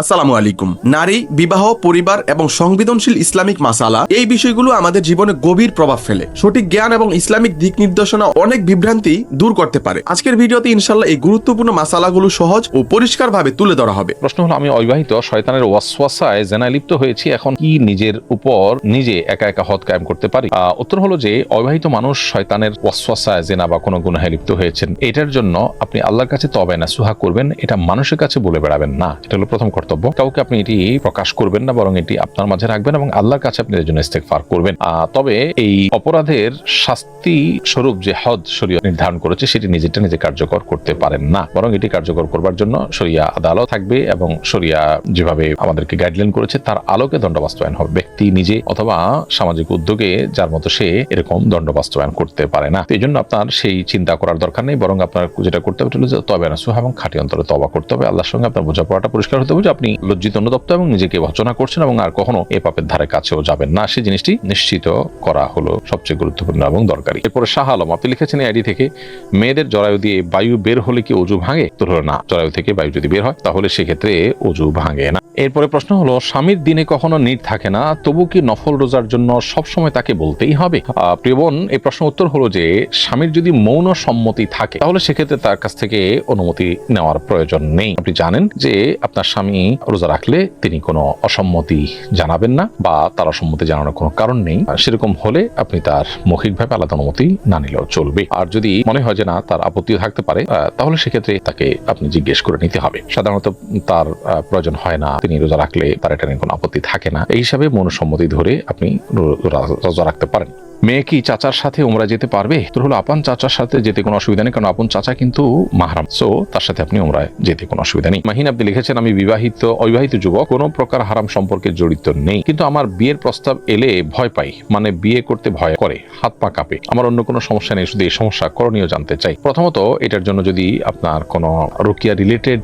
আসসালামু আলাইকুম। নারী, বিবাহ, পরিবার এবং সংবেদনশীল ইসলামিক মাসালা, এই বিষয়গুলো আমাদের জীবনে গভীর প্রভাব ফেলে। সঠিক জ্ঞান এবং ইসলামিক দিক নির্দেশনা অনেক বিভ্রান্তি দূর করতে পারে। আজকের ভিডিওতে ইনশাল্লাহ এই গুরুত্বপূর্ণ মাসালাগুলো সহজ ও পরিষ্কারভাবে তুলে ধরা হবে। প্রশ্ন হলো, আমি অবিবাহিত, শয়তানের ওয়াসওয়াসায় জেনায় লিপ্ত হয়েছি, এখন কি নিজের উপর নিজে একা একা হদ কায়েম করতে পারি? উত্তর হলো যে, অবিবাহিত মানুষ শয়তানের ওয়াসওয়াসায় জেনা বা কোনো গুনাহে লিপ্ত হয়েছেন। এটার জন্য আপনি আল্লাহর কাছে তবে না, সুহা করবেন, এটা মানুষের কাছে বলে বেড়াবেন না। এটা হলো প্রথম কর্তব্য। কাউকে আপনি এটি প্রকাশ করবেন না, বরং এটি আপনার মাঝে রাখবেন এবং আল্লাহর কাছে আপনি এর জন্য ইস্তেগফার করবেন। তবে এই অপরাধের শাস্তি স্বরূপ যে হদ শরীয়ত নির্ধারণ করেছে, সেটি নিজেটা নিজে কার্যকর করতে পারেন না। বরং এটি কার্যকর করবার জন্য শরিয়া আদালত থাকবে এবং শরিয়া যেভাবে আমাদেরকে গাইডলাইন করেছে, তার আলোকে দণ্ড বাস্তবায়ন হবে। ব্যক্তি নিজে অথবা সামাজিক উদ্যোগে যার মতো সে এরকম দণ্ড বাস্তবায়ন করতে পারে না। এই জন্য আপনার সেই চিন্তা করার দরকার নেই, বরং আপনার যেটা করতে হবে তবে না সুহা এবং খাঁটি অন্তরে তবা করতে হবে। আল্লাহর সঙ্গে আপনার বোঝাপড়াটা পরিষ্কার হতে হবে আপনি লজ্জিত অনুতপ্ত এবং নিজেকে ভচনা করছেন এবং আর কখনো এ পাপের ধারে কাছেও যাবেন না। সেই জিনিসটি নিশ্চিত করা হলো সবচেয়ে গুরুত্বপূর্ণ এবং দরকারি। এরপরে শাহ আলম আপনি লিখেছেন আইডি থেকে, মেয়েদের জরায়ু দিয়ে বায়ু বের হলে কি অজু ভাঙে? তো না, জরায়ু থেকে বায়ু যদি বের হয়, তাহলে সেক্ষেত্রে অজু ভাঙে না। এরপরে প্রশ্ন হলো, স্বামীর দিনে কখনো নিট থাকে না, তবু কি নফল রোজার জন্য সব সময় তাকে বলতেই হবে? প্রিয় বোন এই প্রশ্ন উত্তর হলো যে, স্বামীর যদি মৌন সম্মতি থাকে, তাহলে সেক্ষেত্রে তার কাছ থেকে অনুমতি নেওয়ার প্রয়োজন নেই। আপনি জানেন যে, আপনার স্বামী রোজা রাখলে তিনি কোনো অসম্মতি জানাবেন না বা তার অসম্মতি জানানোর কোনো কারণ নেই। সেরকম হলে আপনি তার মৌখিকভাবে আলাদা অনুমতি না নিলেও চলবে। আর যদি মনে হয় যে না, তার আপত্তিও থাকতে পারে তাহলে সেক্ষেত্রে তাকে আপনি জিজ্ঞেস করে নিতে হবে। সাধারণত তার প্রয়োজন হয় না। রোজা রাখলে তার এটা নিয়ে কোনো আপত্তি থাকে না। এই হিসাবে মনুসম্মতি ধরে আপনি রোজা রাখতে পারেন। মেয়ে কি চাচার সাথে ওমরা যেতে পারবে? তোর হলো আপন চাচার সাথে যেতে কোনো অসুবিধা নেই, কারণ আপন চাচা কিন্তু মাহারাম। সো তার সাথে আপনি উমরায় যেতে কোনো অসুবিধা নেই। মাহিন, আপনি লিখেছেন, আমি বিবাহিত, অবিবাহিত যুবক, কোনো প্রকার হারাম সম্পর্কে জড়িত নেই। কিন্তু আমার বিয়ের প্রস্তাব এলে ভয় পাই মানে বিয়ে করতে ভয় করে, হাত পা কাঁপে। আমার অন্য কোনো সমস্যা নেই, শুধু এই সমস্যা করণীয় জানতে চাই। প্রথমত, এটার জন্য যদি আপনার কোনো রুকিয়া রিলেটেড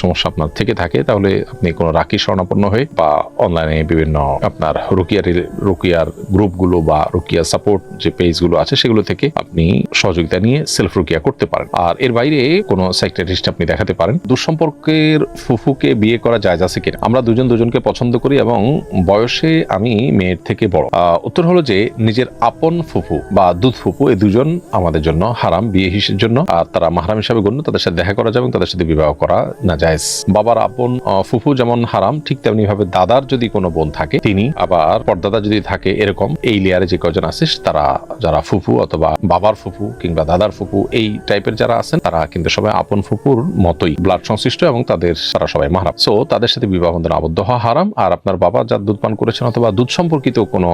সমস্যা আপনার থেকে থাকে, তাহলে আপনি কোনো রাখি স্বর্ণাপন্ন হয়ে বা অনলাইনে বিভিন্ন আপনার রুকিয়া রিলে- রুকিয়ার গ্রুপগুলো বা রুকিয়া সাপোর্ট যে পেজগুলো আছে সেগুলো থেকে আপনি সহযোগিতা নিয়ে সেলফ রুকিয়া করতে পারেন। আর এর বাইরে কোনো সাইকিয়াট্রিস্ট আপনি দেখাতে পারেন। দুঃসম্পর্কের ফুফুকে বিয়ে করা যায় আছে কিনা? আমরা দুজন দুজনকে পছন্দ করি এবং বয়সে আমি মেয়ের থেকে বড়। উত্তর হলো যে নিজের আপন ফুফু বা দুধ ফুফু এই দুজন আমাদের জন্য হারাম বিয়ে হিসের জন্য। আর তারা মাহারাম হিসাবে গণ্য। তাদের সাথে দেখা করা যায় এবং তাদের সাথে বিবাহ করা না যায় বাবার আপন ফুফু যেমন হারাম, ঠিক তেমনি ভাবে দাদার যদি কোনো বোন থাকে, তিনি আবার পরদাদা যদি থাকে, এরকম এই লেয়ারে যে কজন আছে, তারা যারা ফুফু অথবা বাবার ফুফু কিংবা দাদার ফুফু, এই টাইপের যারা আছেন, তারা কিন্তু সবাই আপন ফুফুর মতোই ব্লাড সংশ্লিষ্ট এবং তাদের তারা সবাই মাহারাম। সো তাদের সাথে বিবাহ বন্ধনে আবদ্ধ হওয়া হারাম, আর আপনার বাবা যার দুধ পান করেছেন অথবা দুধ সম্পর্কিত কোনো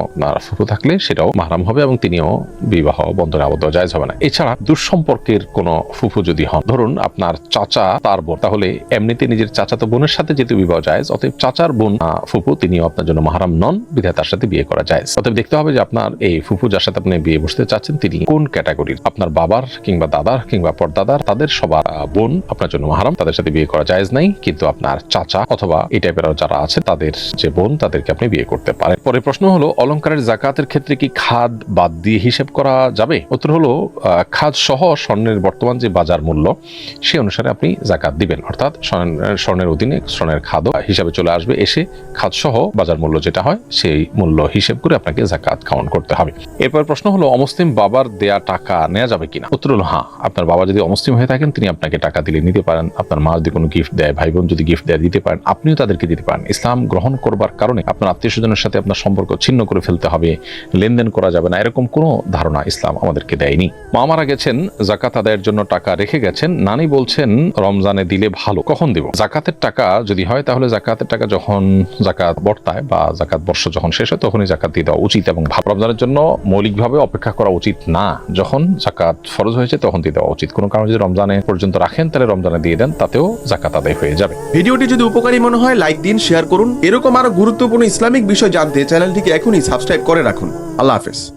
ফুফু থাকলে সেটাও মাহারাম হবে এবং তিনিও বিবাহ বন্ধনে আবদ্ধ জায়জ হবে না। এছাড়া দুঃসম্পর্কের কোনো ফুফু যদি হন, ধরুন আপনার চাচা, তার বোন, তাহলে এমনিতে নিজের চাচাতো বোনের সাথে যেহেতু বিবাহ জায়েজ। অতএব চাচার বোন ফুফু তিনিও আপনার জন্য মাহারাম নন, বিধায় তার সাথে বিয়ে করা যায় অতএব দেখতে হবে যে আপনার এই ফুফু যার সাথে আপনি বিয়ে বসতে চাচ্ছেন, তিনি কোন ক্যাটাগরির? আপনার বাবার কিংবা দাদার কিংবা পরদাদার, তাদের সবার বোন আপনার জন্য মাহারাম, তাদের সাথে বিয়ে করা জায়েজ নাই, কিন্তু আপনার চাচা অথবা এই টাইপের যারা আছে, তাদের যে বোন, তাদেরকে আপনি বিয়ে করতে পারেন। পরে প্রশ্ন হলো, অলংকারের জাকাতের ক্ষেত্রে কি খাদ বাদ দিয়ে হিসেব করা যাবে? উত্তর হলো খাদ সহ স্বর্ণের বর্তমান যে বাজার মূল্য, সে অনুসারে আপনি জাকাত দিবেন। অর্থাৎ স্বর্ণের- অধীনে স্বর্ণের খাদ হিসাবে চলে আসবে, এসে খাদ সহ বাজার মূল্য যেটা হয়, সেই মূল্য হিসেব করে আপনাকে জাকাত কাউন্ট করতে হবে। এরপর প্রশ্ন হলো, অমুসলিম বাবার দেয়া টাকা নেওয়া যাবে কিনা? উত্তর হলো হ্যাঁ আপনার বাবা যদি অমুসলিম হয়ে থাকেন, তিনি আপনাকে টাকা দিলে নিতে পারেন। আপনার মা যদি কোনো গিফট দেয়, ভাই বোন যদি গিফট দেয়, দিতে পারেন। আপনিও তাদেরকে দিতে পারেন। ইসলাম গ্রহণ করবার কারণে আপনার আত্মীয় স্বজনের সাথে আপনার সম্পর্ক ছিন্ন করে ফেলতে হবে। লেনদেন করা যাবে না। এরকম কোনো ধারণা ইসলাম আমাদেরকে দেয়নি। মা মারা গেছেন জাকাত আদায়ের জন্য টাকা রেখে গেছেন। নানি বলছেন, রমজানে দিলে ভালো। কখন দেব? জাকাতের টাকা যদি হয়, তাহলে জাকাতের টাকা যখন জাকাত বর্তায় বা জাকাত বর্ষ যখন শেষ হয়, তখনই জাকাত দিয়ে দেওয়া উচিত এবং রমজানের জন্য মৌলিকভাবে অপেক্ষা করা উচিত না। যখন জাকাত ফরজ হয়েছে, তখন দিয়ে দেওয়া উচিত। কোনো কারণে যদি রমজানে পর্যন্ত রাখেন, তাহলে রমজানে দিয়ে দেন, তাতেও জাকাত আদায় হয়ে যাবে। ভিডিওটি যদি উপকারী মনে হয়, লাইক দিন, শেয়ার করুন। এরকম আরও গুরুত্বপূর্ণ ইসলামিক বিষয় জানতে চ্যানেলটিকে এখনই সাবস্ক্রাইব করে রাখুন। আল্লাহ হাফেজ।